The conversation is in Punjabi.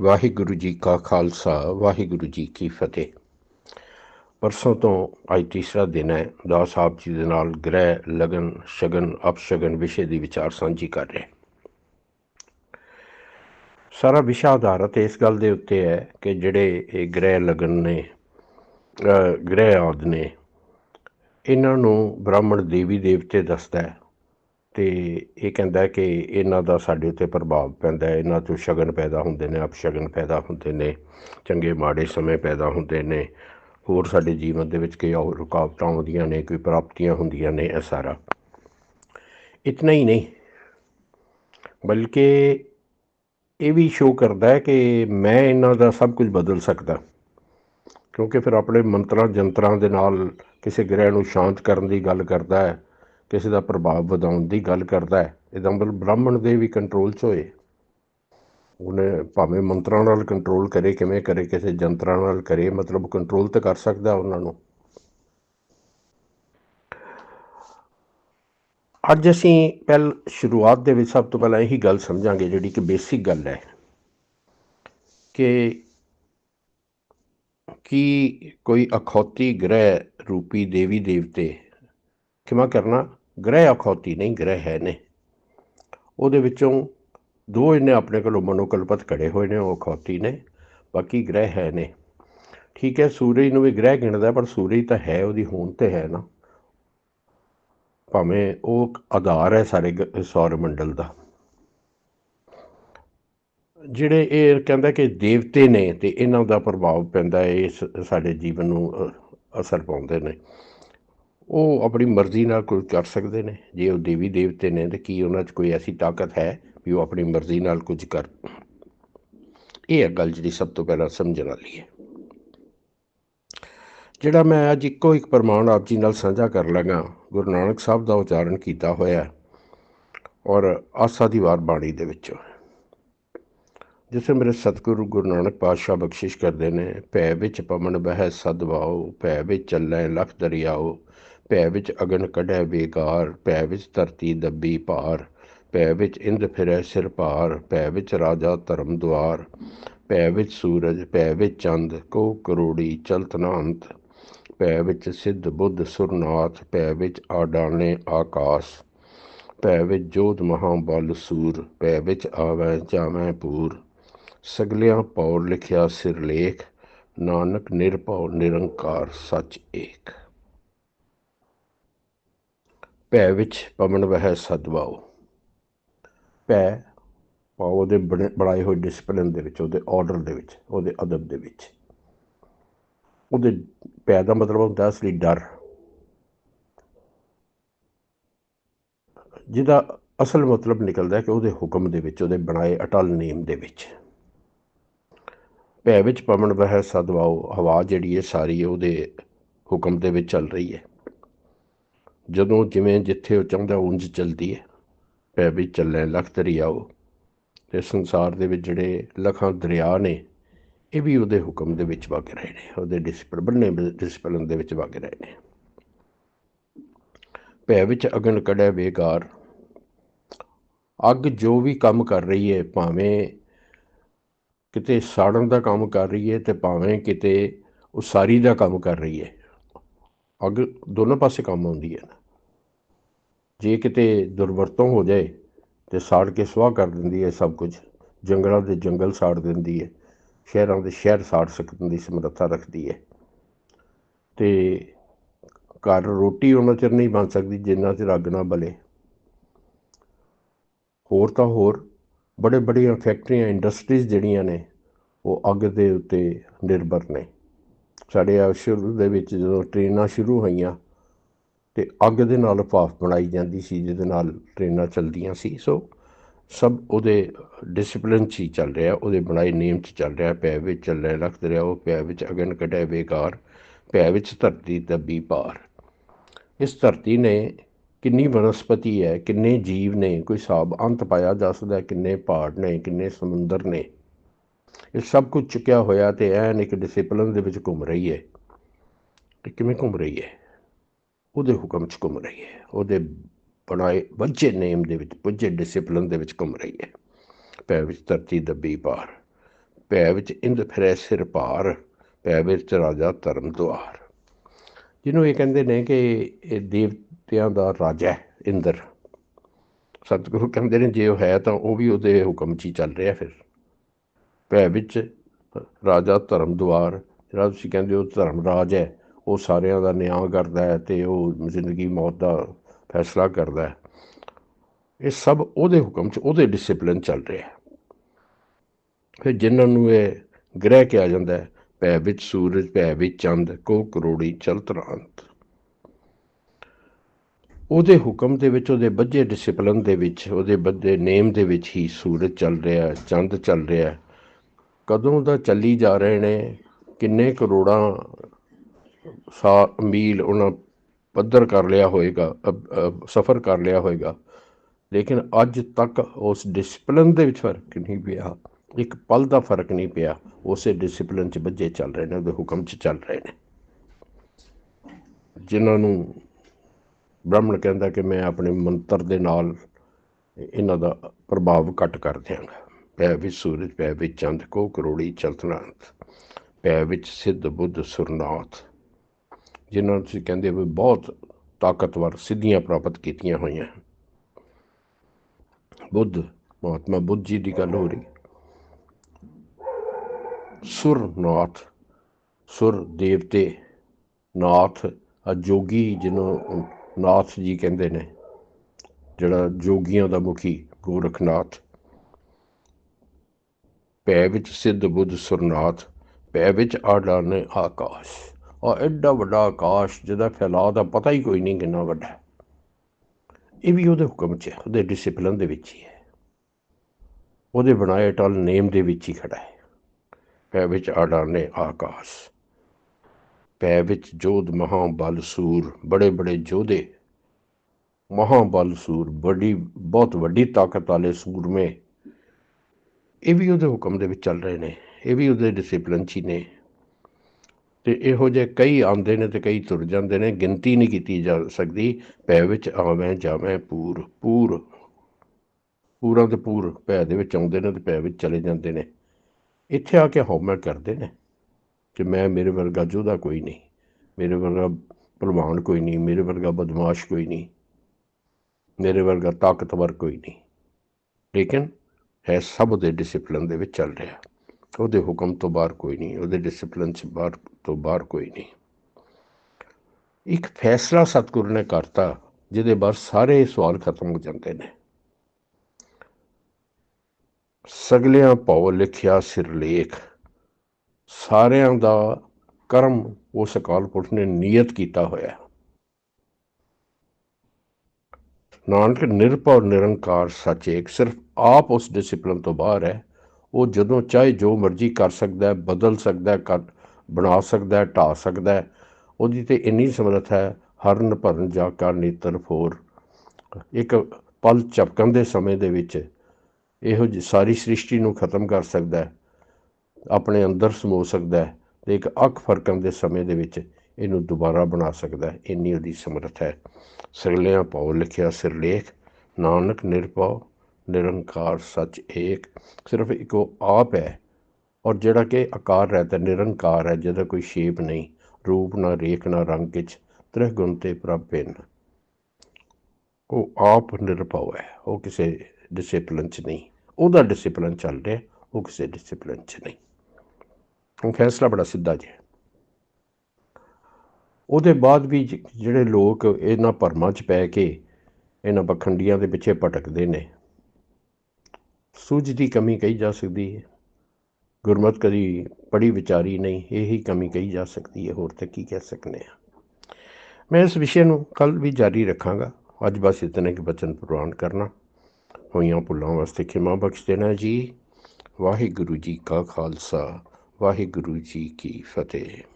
ਵਾਹਿਗੁਰੂ ਜੀ ਕਾ ਖਾਲਸਾ, ਵਾਹਿਗੁਰੂ ਜੀ ਕੀ ਫਤਿਹ। ਪਰਸੋਂ ਤੋਂ ਅੱਜ ਤੀਸਰਾ ਦਿਨ ਹੈ ਦਾ ਸਾਹਿਬ ਜੀ ਦੇ ਨਾਲ ਗ੍ਰਹਿ, ਲਗਨ, ਸ਼ਗਨ, ਅਪਸ਼ਗਨ ਵਿਸ਼ੇ ਦੀ ਵਿਚਾਰ ਸਾਂਝੀ ਕਰ ਰਹੇ ਸਾਰਾ ਵਿਸ਼ਾ ਆਧਾਰਿਤ ਇਸ ਗੱਲ ਦੇ ਉੱਤੇ ਹੈ ਕਿ ਜਿਹੜੇ ਇਹ ਗ੍ਰਹਿ, ਲਗਨ ਨੇ ਗ੍ਰਹਿ ਆਦ ਨੇ, ਇਹਨਾਂ ਨੂੰ ਬ੍ਰਾਹਮਣ ਦੇਵੀ ਦੇਵਤੇ ਦੱਸਦਾ ਹੈ। ਤੇ ਇਹ ਕਹਿੰਦਾ ਕਿ ਇਹਨਾਂ ਦਾ ਸਾਡੇ ਉੱਤੇ ਪ੍ਰਭਾਵ ਪੈਂਦਾ ਇਹਨਾਂ ਤੋਂ ਸ਼ਗਨ ਪੈਦਾ ਹੁੰਦੇ ਨੇ, ਅਪਸ਼ਗਨ ਪੈਦਾ ਹੁੰਦੇ ਨੇ, ਚੰਗੇ ਮਾੜੇ ਸਮੇਂ ਪੈਦਾ ਹੁੰਦੇ ਨੇ। ਹੋਰ ਸਾਡੇ ਜੀਵਨ ਦੇ ਵਿੱਚ ਕਈ ਹੋਰ ਰੁਕਾਵਟਾਂ ਆਉਂਦੀਆਂ ਨੇ, ਕੋਈ ਪ੍ਰਾਪਤੀਆਂ ਹੁੰਦੀਆਂ ਨੇ, ਇਹ ਸਾਰਾ। ਇਤਨਾ ਹੀ ਨਹੀਂ, ਬਲਕਿ ਇਹ ਵੀ ਸ਼ੋਅ ਕਰਦਾ ਹੈ ਕਿ ਮੈਂ ਇਹਨਾਂ ਦਾ ਸਭ ਕੁਝ ਬਦਲ ਸਕਦਾ। ਕਿਉਂਕਿ ਫਿਰ ਆਪਣੇ ਮੰਤਰਾਂ ਜੰਤਰਾਂ ਦੇ ਨਾਲ ਕਿਸੇ ਗ੍ਰਹਿ ਨੂੰ ਸ਼ਾਂਤ ਕਰਨ ਦੀ ਗੱਲ ਕਰਦਾ ਹੈ। ਕਿਸੇ ਦਾ ਪ੍ਰਭਾਵ ਵਧਾਉਣ ਦੀ ਗੱਲ ਕਰਦਾ ਹੈ। ਇਹਦਾ ਮਤਲਬ ਬ੍ਰਾਹਮਣ ਦੇ ਵੀ ਕੰਟਰੋਲ 'ਚ ਹੋਏ। ਉਹਨੇ ਭਾਵੇਂ ਮੰਤਰਾਂ ਨਾਲ ਕੰਟਰੋਲ ਕਰੇ, ਕਿਵੇਂ ਕਰੇ, ਕਿਸੇ ਜੰਤਰਾਂ ਨਾਲ ਕਰੇ, ਮਤਲਬ ਕੰਟਰੋਲ ਤਾਂ ਕਰ ਸਕਦਾ ਉਹਨਾਂ ਨੂੰ। ਅੱਜ ਅਸੀਂ ਪਹਿਲ ਸ਼ੁਰੂਆਤ ਦੇ ਵਿੱਚ ਸਭ ਤੋਂ ਪਹਿਲਾਂ ਇਹੀ ਗੱਲ ਸਮਝਾਂਗੇ, ਜਿਹੜੀ ਕਿ ਬੇਸਿਕ ਗੱਲ ਹੈ ਕਿ ਕੀ ਕੋਈ ਅਖੌਤੀ ਗ੍ਰਹਿ ਰੂਪੀ ਦੇਵੀ ਦੇਵਤੇ ਕਿਵੇਂ ਕਰਨਾ ਗ੍ਰਹਿ ਅਖੌਤੀ ਨਹੀਂ, ਗ੍ਰਹਿ ਹੈ ਨੇ ਉਹਦੇ ਵਿੱਚੋਂ ਦੋ ਇਹਨੇ ਆਪਣੇ ਕੋਲੋਂ ਮਨੋਕਲਪਤ ਘੜੇ ਹੋਏ ਨੇ, ਉਹ ਅਖੌਤੀ ਨੇ, ਬਾਕੀ ਗ੍ਰਹਿ ਹੈ ਨੇ ਠੀਕ ਹੈ, ਸੂਰਜ ਨੂੰ ਵੀ ਗ੍ਰਹਿ ਗਿਣਦਾ ਪਰ ਸੂਰਜ ਤਾਂ ਹੈ, ਉਹਦੀ ਹੋਂਦ ਤੇ ਹੈ ਨਾ। ਭਾਵੇਂ ਉਹ ਆਧਾਰ ਹੈ ਸਾਰੇ ਗ- ਸੌਰ ਮੰਡਲ ਦਾ। ਜਿਹੜੇ ਇਹ ਕਹਿੰਦਾ ਕਿ ਦੇਵਤੇ ਨੇ ਤੇ ਇਹਨਾਂ ਦਾ ਪ੍ਰਭਾਵ ਪੈਂਦਾ ਹੈ ਇਸ ਸਾਡੇ ਜੀਵਨ ਨੂੰ ਅਸਰ ਪਾਉਂਦੇ ਨੇ। ਉਹ ਆਪਣੀ ਮਰਜ਼ੀ ਨਾਲ ਕੁਝ ਕਰ ਸਕਦੇ ਨੇ। ਜੇ ਉਹ ਦੇਵੀ ਦੇਵਤੇ ਨੇ ਤੇ ਕੀ ਉਹਨਾਂ 'ਚ ਕੋਈ ਐਸੀ ਤਾਕਤ ਹੈ ਵੀ ਉਹ ਆਪਣੀ ਮਰਜ਼ੀ ਨਾਲ ਕੁਝ ਕਰ ਇਹ ਹੈ ਗੱਲ ਜਿਹੜੀ ਸਭ ਤੋਂ ਪਹਿਲਾਂ ਸਮਝਣ ਵਾਲੀ ਹੈ। ਜਿਹੜਾ ਮੈਂ ਅੱਜ ਇੱਕੋ ਇੱਕ ਪ੍ਰਮਾਣ ਆਪ ਜੀ ਨਾਲ ਸਾਂਝਾ ਕਰ ਲਗਾ, ਗੁਰੂ ਨਾਨਕ ਸਾਹਿਬ ਦਾ ਉਚਾਰਨ ਕੀਤਾ ਹੋਇਆ ਔਰ ਆਸਾ ਦੀ ਵਾਰ ਬਾਣੀ ਦੇ ਵਿੱਚੋਂ। ਜਿਸੇ ਮੇਰੇ ਸਤਿਗੁਰੂ ਗੁਰੂ ਨਾਨਕ ਪਾਤਸ਼ਾਹ ਬਖਸ਼ਿਸ਼ ਕਰਦੇ ਨੇ, ਭੈ ਵਿੱਚ ਪਵਨ ਬਹਿ ਸਦਵਾਓ ਭੈ ਵਿੱਚ ਚੱਲੈ ਲਖ ਦਰਿਆਓ ਭੈ ਵਿੱਚ ਅਗਨ ਕਢੈ ਬੇਕਾਰ ਭੈ ਵਿੱਚ ਧਰਤੀ ਦੱਬੀ ਭਾਰ ਭੈ ਵਿੱਚ ਇੰਦ ਫਿਰੈ ਸਿਰ ਭਾਰ ਭੈ ਵਿੱਚ ਰਾਜਾ ਧਰਮ ਦੁਆਰ ਭੈ ਵਿੱਚ ਸੂਰਜ ਭੈ ਵਿੱਚ ਚੰਦ ਕੋ ਕਰੋੜੀ ਚਲਤ ਨਾ ਭੈ ਵਿੱਚ ਸਿੱਧ ਬੁੱਧ ਸੁਰਨਾਥ ਭੈ ਵਿੱਚ ਆਡਾਣੇ ਆਕਾਸ਼ ਭੈ ਵਿੱਚ ਜੋਤ ਮਹਾਬਲ ਸੂਰ ਭੈ ਵਿੱਚ ਆਵੈ ਜਾਵੈ ਪੂਰ ਸਗਲਿਆਂ ਪੌਰ ਲਿਖਿਆ ਸਿਰਲੇਖ ਨਾਨਕ ਨਿਰਭਉ ਨਿਰੰਕਾਰ ਸੱਚ ਏਕ ਭੈ ਵਿੱਚ ਪਵਨ ਵਹਿ ਸਦਵਾਓ ਭੈ ਪਾਉ ਉਹਦੇ ਬਣੇ- ਬਣਾਏ ਹੋਏ ਡਿਸਪਲਿਨ ਦੇ ਵਿੱਚ, ਉਹਦੇ ਆਰਡਰ ਦੇ ਵਿੱਚ, ਉਹਦੇ ਅਦਬ ਦੇ ਵਿੱਚ। ਉਹਦੇ ਭੈ ਦਾ ਮਤਲਬ ਹੁੰਦਾ ਅਸਲੀ ਡਰ। ਜਿਹਦਾ ਅਸਲ ਮਤਲਬ ਨਿਕਲਦਾ ਹੈ ਕਿ ਉਹਦੇ ਹੁਕਮ ਦੇ ਵਿੱਚ, ਉਹਦੇ ਬਣਾਏ ਅਟਲ ਨੇਮ ਦੇ ਵਿੱਚ। ਭੈ ਵਿੱਚ ਪਵਨ ਵਹਿ ਸਦਵਾਓ ਹਵਾ ਜਿਹੜੀ ਹੈ ਸਾਰੀ ਉਹਦੇ ਹੁਕਮ ਦੇ ਵਿੱਚ ਚੱਲ ਰਹੀ ਹੈ। ਜਦੋਂ ਜਿਵੇਂ ਜਿੱਥੇ ਉਹ ਚਾਹੁੰਦਾ ਉਂਝ ਚੱਲਦੀ ਹੈ ਭੈ ਵਿੱਚ ਚੱਲੇ ਲਖ ਦਰਿਆਓ ਤੇ ਸੰਸਾਰ ਦੇ ਵਿੱਚ ਜਿਹੜੇ ਲੱਖਾਂ ਦਰਿਆ ਨੇ, ਇਹ ਵੀ ਉਹਦੇ ਹੁਕਮ ਦੇ ਵਿੱਚ ਵਗ ਰਹੇ ਨੇ, ਉਹਦੇ ਡਿਸਪਲਿਨ ਬੰਨੇ ਡਿਸਪਲਨ ਦੇ ਵਿੱਚ ਵਗ ਰਹੇ ਨੇ। ਭੈ ਵਿੱਚ ਅਗਨ ਕੜੈ ਬੇਕਾਰ, ਅੱਗ ਜੋ ਵੀ ਕੰਮ ਕਰ ਰਹੀ ਹੈ ਭਾਵੇਂ ਕਿਤੇ ਸਾੜਨ ਦਾ ਕੰਮ ਕਰ ਰਹੀ ਹੈ ਤੇ ਭਾਵੇਂ ਕਿਤੇ ਉਸਾਰੀ ਦਾ ਕੰਮ ਕਰ ਰਹੀ ਹੈ ਅੱਗ ਦੋਨੋਂ ਪਾਸੇ ਕੰਮ ਆਉਂਦੀ ਹੈ ਨਾ। ਜੇ ਕਿਤੇ ਦੁਰਵਰਤੋਂ ਹੋ ਜਾਏ ਤੇ ਸਾੜ ਕੇ ਸੁਆਹ ਕਰ ਦਿੰਦੀ ਹੈ ਸਭ ਕੁਝ, ਜੰਗਲਾਂ ਦੇ ਜੰਗਲ ਸਾੜ ਦਿੰਦੀ ਹੈ, ਸ਼ਹਿਰਾਂ ਦੇ ਸ਼ਹਿਰ ਸਾੜ ਸਕਣ ਦੀ ਸਮਰੱਥਾ ਰੱਖਦੀ ਹੈ। ਤੇ ਘਰ ਰੋਟੀ ਉਹਨਾਂ ਚਿਰ ਨਹੀਂ ਬਣ ਸਕਦੀ ਜਿੰਨਾ ਚਿਰ ਅੱਗ ਨਾ ਬਲੇ। ਹੋਰ ਤਾਂ ਹੋਰ ਬੜੇ ਬੜੀਆਂ ਫੈਕਟਰੀਆਂ, ਇੰਡਸਟਰੀਜ਼ ਜਿਹੜੀਆਂ ਨੇ, ਉਹ ਅੱਗ ਦੇ ਉੱਤੇ ਨਿਰਭਰ ਨੇ। ਸਾਡੇ ਆ ਦੇ ਵਿੱਚ ਜਦੋਂ ਟ੍ਰੇਨਾਂ ਸ਼ੁਰੂ ਹੋਈਆਂ ਤੇ ਅੱਗ ਦੇ ਨਾਲ ਭਾਫ ਬਣਾਈ ਜਾਂਦੀ ਸੀ, ਜਿਹਦੇ ਨਾਲ ਟ੍ਰੇਨਾਂ ਚੱਲਦੀਆਂ ਸੀ। ਸੋ ਸਭ ਉਹਦੇ ਡਿਸਪਲਿਨ 'ਚ ਹੀ ਚੱਲ ਰਿਹਾ, ਉਹਦੇ ਬਣਾਏ ਨੇਮ 'ਚ ਚੱਲ ਰਿਹਾ। ਪੈ ਵਿੱਚ ਚੱਲੇ ਰੱਖ ਰਿਹਾ ਉਹ ਪੈ ਵਿੱਚ ਅਗਨ ਕਢੈ ਬੇਕਾਰ ਪੈ ਵਿੱਚ ਧਰਤੀ ਦੱਬੀ ਪਾਰ। ਇਸ ਧਰਤੀ ਨੇ ਕਿੰਨੀ ਵਨਸਪਤੀ ਹੈ, ਕਿੰਨੇ ਜੀਵ ਨੇ, ਕੋਈ ਹਿਸਾਬ ਅੰਤ ਪਾਇਆ ਜਾ ਸਕਦਾ ਕਿੰਨੇ ਪਹਾੜ ਨੇ, ਕਿੰਨੇ ਸਮੁੰਦਰ ਨੇ। ਇਹ ਸਭ ਕੁਝ ਚੁੱਕਿਆ ਹੋਇਆ ਤੇ ਐਨ ਇੱਕ ਡਿਸਪਲਿਨ ਦੇ ਵਿੱਚ ਘੁੰਮ ਰਹੀ ਹੈ। ਤੇ ਕਿਵੇਂ ਘੁੰਮ ਰਹੀ ਹੈ? ਉਹਦੇ ਹੁਕਮ 'ਚ ਘੁੰਮ ਰਹੀ ਹੈ। ਉਹਦੇ ਬਣਾਏ, ਵੱਜੇ ਨੇਮ ਦੇ ਵਿੱਚ ਪੁੱਜੇ ਡਿਸਪਲਿਨ ਦੇ ਵਿੱਚ ਘੁੰਮ ਰਹੀ ਹੈ। ਪੈ ਵਿੱਚ ਧਰਤੀ ਦੱਬੀ ਪਾਰ ਪੈ ਵਿੱਚ ਇੰਦ ਫਿਰੈ ਸਿਰ ਪਾਰ ਪੈ ਵਿੱਚ ਰਾਜਾ ਧਰਮ ਦੁਆਰ। ਜਿਹਨੂੰ ਇਹ ਕਹਿੰਦੇ ਨੇ ਕਿ ਇਹ ਦੇਵਤਿਆਂ ਦਾ ਰਾਜਾ ਹੈ, ਇੰਦਰ। ਸਤਿਗੁਰੂ ਕਹਿੰਦੇ ਨੇ ਜੇ ਉਹ ਹੈ ਤਾਂ ਉਹ ਵੀ ਉਹਦੇ ਹੁਕਮ 'ਚ ਹੀ ਚੱਲ ਰਿਹਾ ਫਿਰ। ਭੈ ਵਿੱਚ ਰਾਜਾ ਧਰਮ ਦੁਆਰ, ਜਿਹੜਾ ਤੁਸੀਂ ਕਹਿੰਦੇ ਹੋ ਧਰਮ ਰਾਜ ਹੈ ਉਹ ਸਾਰਿਆਂ ਦਾ ਨਿਆਂ ਕਰਦਾ ਹੈ ਤੇ ਉਹ ਜ਼ਿੰਦਗੀ ਮੌਤ ਦਾ ਫੈਸਲਾ ਕਰਦਾ ਹੈ। ਇਹ ਸਭ ਉਹਦੇ ਹੁਕਮ 'ਚ, ਉਹਦੇ ਡਿਸਪਲਿਨ ਚੱਲ ਰਿਹਾ ਹੈ। ਫਿਰ ਜਿਨ੍ਹਾਂ ਨੂੰ ਇਹ ਗ੍ਰਹਿ ਕਿਹਾ ਜਾਂਦਾ ਹੈ, ਭੈ ਵਿੱਚ ਸੂਰਜ, ਭੈ ਵਿੱਚ ਚੰਦ, ਕੋ ਕਰੋੜੀ ਚਲਤ ਰਾਂਤ ਉਹਦੇ ਹੁਕਮ ਦੇ ਵਿੱਚ, ਉਹਦੇ ਬੱਝੇ ਡਿਸਪਲਿਨ ਦੇ ਵਿੱਚ, ਉਹਦੇ ਬੱਝੇ ਨੇਮ ਦੇ ਵਿੱਚ ਹੀ ਸੂਰਜ ਚੱਲ ਰਿਹਾ ਚੰਦ ਚੱਲ ਰਿਹਾ ਕਦੋਂ ਦਾ ਚੱਲੀ ਜਾ ਰਹੇ ਨੇ, ਕਿੰਨੇ ਕਰੋੜਾਂ ਸਾ ਮੀਲ ਉਹਨਾਂ ਪੱਧਰ ਕਰ ਲਿਆ ਹੋਏਗਾ ਸਫ਼ਰ ਕਰ ਲਿਆ ਹੋਏਗਾ। ਲੇਕਿਨ ਅੱਜ ਤੱਕ ਉਸ ਡਿਸਪਲਿਨ ਦੇ ਵਿੱਚ ਫ਼ਰਕ ਨਹੀਂ ਪਿਆ। ਇੱਕ ਪਲ ਦਾ ਫ਼ਰਕ ਨਹੀਂ ਪਿਆ। ਉਸੇ ਡਿਸਪਲਿਨ 'ਚ ਬੱਝੇ ਚੱਲ ਰਹੇ ਨੇ, ਉਹਦੇ ਹੁਕਮ 'ਚ ਚੱਲ ਰਹੇ ਨੇ। ਜਿਨ੍ਹਾਂ ਨੂੰ ਬ੍ਰਾਹਮਣ ਕਹਿੰਦਾ ਕਿ ਮੈਂ ਆਪਣੇ ਮੰਤਰ ਦੇ ਨਾਲ ਇਹਨਾਂ ਦਾ ਪ੍ਰਭਾਵ ਘਟ ਕਰ ਦਿਆਂਗਾ। ਪੈ ਵਿੱਚ ਸੂਰਜ, ਪੈ ਵਿੱਚ ਚੰਦ, ਕੋ ਕਰੋੜੀ ਚਲਤਨਾਥ ਪੈ ਵਿੱਚ ਸਿੱਧ ਬੁੱਧ ਸੁਰਨਾਥ। ਜਿਨ੍ਹਾਂ ਨੂੰ ਤੁਸੀਂ ਕਹਿੰਦੇ ਵੀ ਬਹੁਤ ਤਾਕਤਵਰ, ਸਿੱਧੀਆਂ ਪ੍ਰਾਪਤ ਕੀਤੀਆਂ ਹੋਈਆਂ। ਬੁੱਧ, ਮਹਾਤਮਾ ਬੁੱਧ ਜੀ ਦੀ ਗੱਲ ਹੋ ਰਹੀ। ਸੁਰਨਾਥ, ਸੁਰ ਦੇਵਤੇ, ਨਾਥ, ਅਜੋਗੀ ਜਿਹਨੂੰ ਨਾਥ ਜੀ ਕਹਿੰਦੇ ਨੇ, ਜਿਹੜਾ ਜੋਗੀਆਂ ਦਾ ਮੁਖੀ ਗੋਰਖਨਾਥ। ਪੈ ਵਿੱਚ ਸਿੱਧ ਬੁੱਧ ਸੁਰਨਾਥ ਪੈ ਵਿੱਚ ਆੜਾ ਨੇ ਆਕਾਸ਼। ਆ ਐਡਾ ਵੱਡਾ ਆਕਾਸ਼ ਜਿਹਦਾ ਫੈਲਾਅ ਦਾ ਪਤਾ ਹੀ ਕੋਈ ਨਹੀਂ ਕਿੰਨਾ ਵੱਡਾ ਇਹ ਵੀ ਉਹਦੇ ਹੁਕਮ 'ਚ ਹੈ, ਉਹਦੇ ਡਿਸਪਲਿਨ ਦੇ ਵਿੱਚ ਹੀ ਹੈ। ਉਹਦੇ ਬਣਾਏ ਟਲ ਨੇਮ ਦੇ ਵਿੱਚ ਹੀ ਖੜਾ ਹੈ। ਪੈ ਵਿੱਚ ਆੜਾ ਆਕਾਸ਼, ਪੈ ਵਿੱਚ ਜੋਧ ਮਹਾਬਲ ਸੂਰ, ਬੜੇ ਬੜੇ ਜੋਧੇ। ਮਹਾਬਲ ਸੂਰ ਬੜੀ ਬਹੁਤ ਵੱਡੀ ਤਾਕਤ ਵਾਲੇ ਸੂਰਮੇ। ਇਹ ਵੀ ਉਹਦੇ ਹੁਕਮ ਦੇ ਵਿੱਚ ਚੱਲ ਰਹੇ ਨੇ, ਇਹ ਵੀ ਉਹਦੇ ਡਿਸਪਲਿਨ 'ਚ ਹੀ ਨੇ। ਤੇ ਇਹੋ ਜਿਹੇ ਕਈ ਆਉਂਦੇ ਨੇ ਤੇ ਕਈ ਤੁਰ ਜਾਂਦੇ ਨੇ, ਗਿਣਤੀ ਨਹੀਂ ਕੀਤੀ ਜਾ ਸਕਦੀ ਪੈ ਵਿੱਚ ਆਵੇਂ ਜਾਵੇਂ ਪੂਰ ਪੂਰ। ਪੂਰਾ ਤੇ ਪੂਰ ਪੈ ਦੇ ਵਿੱਚ ਆਉਂਦੇ ਨੇ ਤੇ ਪੈ ਵਿੱਚ ਚਲੇ ਜਾਂਦੇ ਨੇ। ਇੱਥੇ ਆ ਕੇ ਹਉਮੈ ਕਰਦੇ ਨੇ ਕਿ ਮੈਂ, ਮੇਰੇ ਵਰਗਾ ਜੋਧਾ ਕੋਈ ਨਹੀਂ, ਮੇਰੇ ਵਰਗਾ ਭਲਵਾਨ ਕੋਈ ਨਹੀਂ, ਮੇਰੇ ਵਰਗਾ ਬਦਮਾਸ਼ ਕੋਈ ਨਹੀਂ, ਮੇਰੇ ਵਰਗਾ ਤਾਕਤਵਰ ਕੋਈ ਨਹੀਂ। ਲੇਕਿਨ ਇਹ ਸਭ ਦੇ ਡਿਸਪਲਿਨ ਦੇ ਵਿੱਚ ਚੱਲ ਰਿਹਾ। ਉਹਦੇ ਹੁਕਮ ਤੋਂ ਬਾਹਰ ਕੋਈ ਨਹੀਂ, ਉਹਦੇ ਡਿਸਪਲਿਨ ਚ ਬਾਹਰ ਤੋਂ ਬਾਹਰ ਕੋਈ ਨਹੀਂ। ਇੱਕ ਫੈਸਲਾ ਸਤਿਗੁਰ ਨੇ ਕਰਤਾ, ਜਿਹਦੇ ਬਾਅਦ ਸਾਰੇ ਸਵਾਲ ਖਤਮ ਹੋ ਜਾਂਦੇ ਨੇ। ਸਗਲਿਆਂ ਭਉ ਲਿਖਿਆ ਸਿਰਲੇਖ ਸਾਰਿਆਂ ਦਾ ਕਰਮ ਉਸ ਅਕਾਲ ਪੁਰਖ ਨੇ ਨਿਯਤ ਕੀਤਾ ਹੋਇਆ। ਨਾਨਕ ਨਿਰਭਉ ਨਿਰੰਕਾਰ ਸੱਚ ਏਕ, ਸਿਰਫ ਆਪ ਉਸ ਡਿਸਪਲਿਨ ਤੋਂ ਬਾਹਰ ਹੈ। ਉਹ ਜਦੋਂ ਚਾਹੇ ਜੋ ਮਰਜ਼ੀ ਕਰ ਸਕਦਾ ਹੈ, ਬਦਲ ਸਕਦਾ ਹੈ, ਕਰ, ਬਣਾ ਸਕਦਾ ਹੈ ਢਾ ਸਕਦਾ ਹੈ, ਉਹਦੀ ਤੇ ਇੰਨੀ ਸਮਰੱਥ ਹੈ, ਹਰਨ ਭਰਨ ਜਾ ਕਾ ਨੇਤਰ ਫੋਰ। ਇੱਕ ਪਲ ਝਪਕਣ ਦੇ ਸਮੇਂ ਦੇ ਵਿੱਚ ਇਹੋ ਜਿਹੀ ਸਾਰੀ ਸ੍ਰਿਸ਼ਟੀ ਨੂੰ ਖਤਮ ਕਰ ਸਕਦਾ ਹੈ, ਆਪਣੇ ਅੰਦਰ ਸਮੋ ਸਕਦਾ ਹੈ ਤੇ ਇੱਕ ਅੱਖ ਫਰਕਣ ਦੇ ਸਮੇਂ ਦੇ ਵਿੱਚ ਇਹਨੂੰ ਦੁਬਾਰਾ ਬਣਾ ਸਕਦਾ ਹੈ। ਇੰਨੀ ਉਹਦੀ ਸਮਰੱਥ ਹੈ। ਸਿਰਲਿਆਂ ਪਾਉ ਲਿਖਿਆ ਸਿਰਲੇਖ, ਨਾਨਕ ਨਿਰਭਉ ਨਿਰੰਕਾਰ ਸੱਚ ਏਕ, ਸਿਰਫ ਇੱਕ ਉਹ ਆਪ ਹੈ। ਔਰ ਜਿਹੜਾ ਕਿ ਆਕਾਰ ਰਹਿਤ ਹੈ ਨਿਰੰਕਾਰ ਹੈ, ਜਿਹਦਾ ਕੋਈ ਸ਼ੇਪ ਨਹੀਂ, ਰੂਪ ਨਾ ਰੇਖ ਨਾ ਰੰਗ ਵਿੱਚ ਤ੍ਰਿਹ ਗੁਣ ਤੇ ਪ੍ਰਭਿਨ ਉਹ ਆਪ ਨਿਰਭਉ ਹੈ, ਉਹ ਕਿਸੇ ਡਿਸਪਲਿਨ ਚ ਨਹੀਂ। ਉਹਦਾ ਡਿਸਪਲਿਨ ਚੱਲ ਰਿਹਾ, ਉਹ ਕਿਸੇ ਡਿਸਪਲਿਨ ਚ ਨਹੀਂ। ਉਹ ਫੈਸਲਾ ਬੜਾ ਸਿੱਧਾ ਜਿਹਾ ਉਹਦੇ ਬਾਅਦ ਵੀ ਜਿਹੜੇ ਲੋਕ ਇਹਨਾਂ ਭਰਮਾਂ 'ਚ ਪੈ ਕੇ ਇਹਨਾਂ ਪਖੰਡੀਆਂ ਦੇ ਪਿੱਛੇ ਭਟਕਦੇ ਨੇ ਸੂਝ ਦੀ ਕਮੀ ਕਹੀ ਜਾ ਸਕਦੀ ਹੈ। ਗੁਰਮਤ ਕਦੀ ਪੜੀ ਵਿਚਾਰੀ ਨਹੀਂ, ਇਹੀ ਕਮੀ ਕਹੀ ਜਾ ਸਕਦੀ ਹੈ। ਹੋਰ ਤਾਂ ਕੀ ਕਹਿ ਸਕਨੇ ਆ। ਮੈਂ ਇਸ ਵਿਸ਼ੇ ਨੂੰ ਕੱਲ ਵੀ ਜਾਰੀ ਰੱਖਾਂਗਾ। ਅੱਜ ਬਸ ਇਤਨੇ ਕਿ ਬਚਨ ਪ੍ਰਵਾਨ ਕਰਨਾ। ਹੋਈਆਂ ਭੁੱਲਾਂ ਵਾਸਤੇ ਖਿਮਾ ਬਖਸ਼ ਦੇਣਾ ਜੀ। ਵਾਹਿਗੁਰੂ ਜੀ ਕਾ ਖਾਲਸਾ, ਵਾਹਿਗੁਰੂ ਜੀ ਕੀ ਫਤਿਹ।